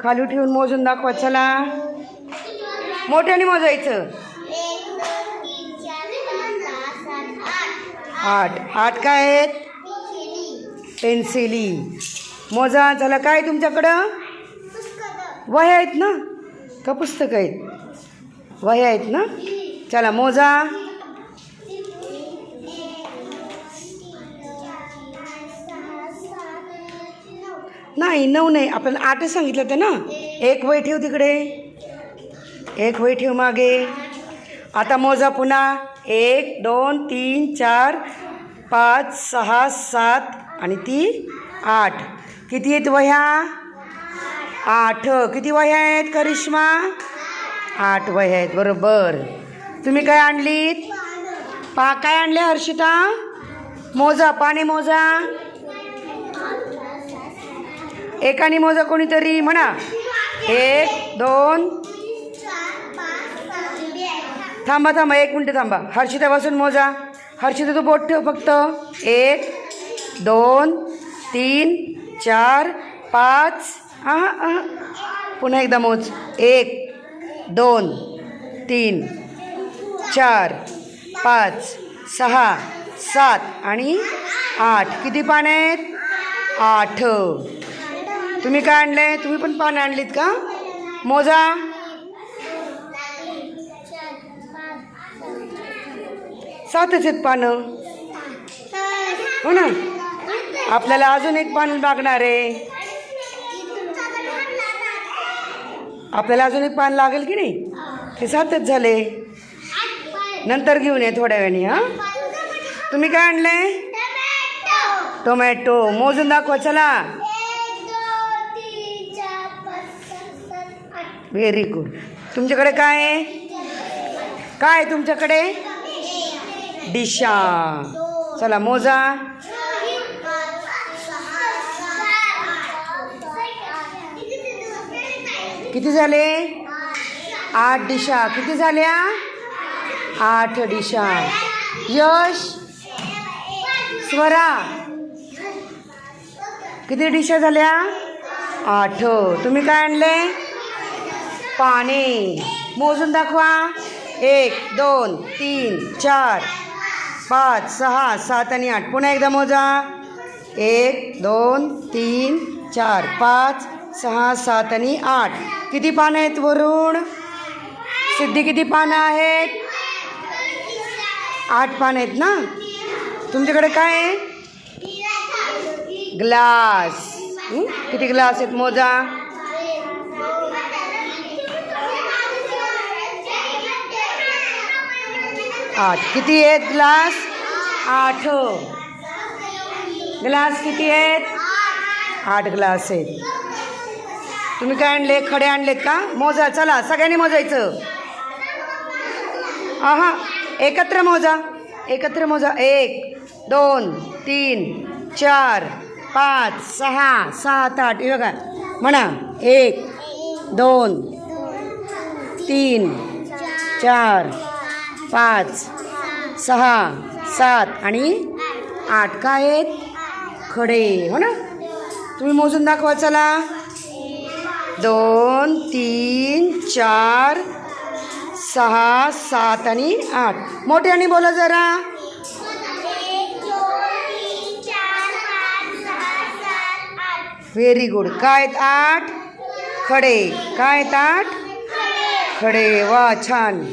खाली ठेवून मोजून दाखवा चला. मोठ्याने मोजायचं. आठ. आठ काय आहेत? पेन्सिली. मोजा चला. काय तुमच्याकडं? वह्या आहेत ना? का पुस्तकं आहेत? वह्या आहेत ना? चला मोजा. नाही नऊ नाही. आपण आठच सांगितलं होतं ना? एक वय ठेव तिकडे. एक वय ठेव मागे. आता मोजा पुन्हा. एक दोन तीन चार पाच सहा सात आणि ती आठ. किती आहेत वह्या? आठ. किती वह्या आहेत करिश्मा? आठ वह्या आहेत. बरोबर. तुम्ही काय आणलीत? पा काय आणले हर्षिता? मोजा पाने मोजा. एकाने मोजा कोणीतरी म्हणा. एक दोन. थांबा थांबा एक मिनटं थांबा. हर्षितापासून मोजा. हर्षिता तू बोट ठेव फक्त. एक दोन तीन चार पाच. हां पुन्हा एकदा मोज. एक दोन तीन चार पाच सहा सात आणि आठ. किती पानं आहेत? आठ. तुम्ही काय आणले तुम्ही पण पानं आणलीत का? मोजा. सातच आहेत पानं. हो ना? आपल्याला अजून एक पान लागणार आहे. आपल्याला अजून एक पान लागेल की नाही? ते सातच झाले. नंतर घेऊन ये थोड्या वेळाने हां? तुम्ही काय आणले टोमॅटो. मोजून दाखवा चला. व्हेरी गुड तुमच्याकडे काय आहे? काय आहे तुमच्याकडे? डिशा चला मोजा. किती झाले? आठ डिशा किती झाल्या? आठ डिशा यश? स्वरा. किती डिशा झाल्या? आठ. तुम्ही काय आणले? पाने मोजून दाखवा. एक दोन तीन चार पाच सहा सात आणि आठ. पुन्हा एकदा मोजा. एक दोन तीन चार पाच सहा सात आणि आठ. किती पानं आहेत वरून? सिद्धी किती पानं आहेत? आठ पानं आहेत ना? तुमच्याकडे काय आहे? ग्लास. किती ग्लास आहेत? मोजा. आठ. किती आहेत ग्लास? आठ. ग्लास किती आहेत? आठ ग्लास आहेत. तुम्ही काय आणले? खडे आणलेत का? मोजा चला. सगळ्यांनी मोजायचं. आहा एकत्र मोजा. एकत्र मोजा. एक दोन तीन चार पाच सहा सात आठ. हे बघा. म्हणा. एक दोन तीन चार पाच सहा सात आणि आठ. काय आहेत? खडे हो ना? तुम्ही मोजून दाखवा चला. दोन तीन चार सहा सात आणि आठ. मोठ्याने बोला जरा. व्हेरी गुड काय आहेत आठ? खडे. काय आहेत आठ? खडे. वा छान.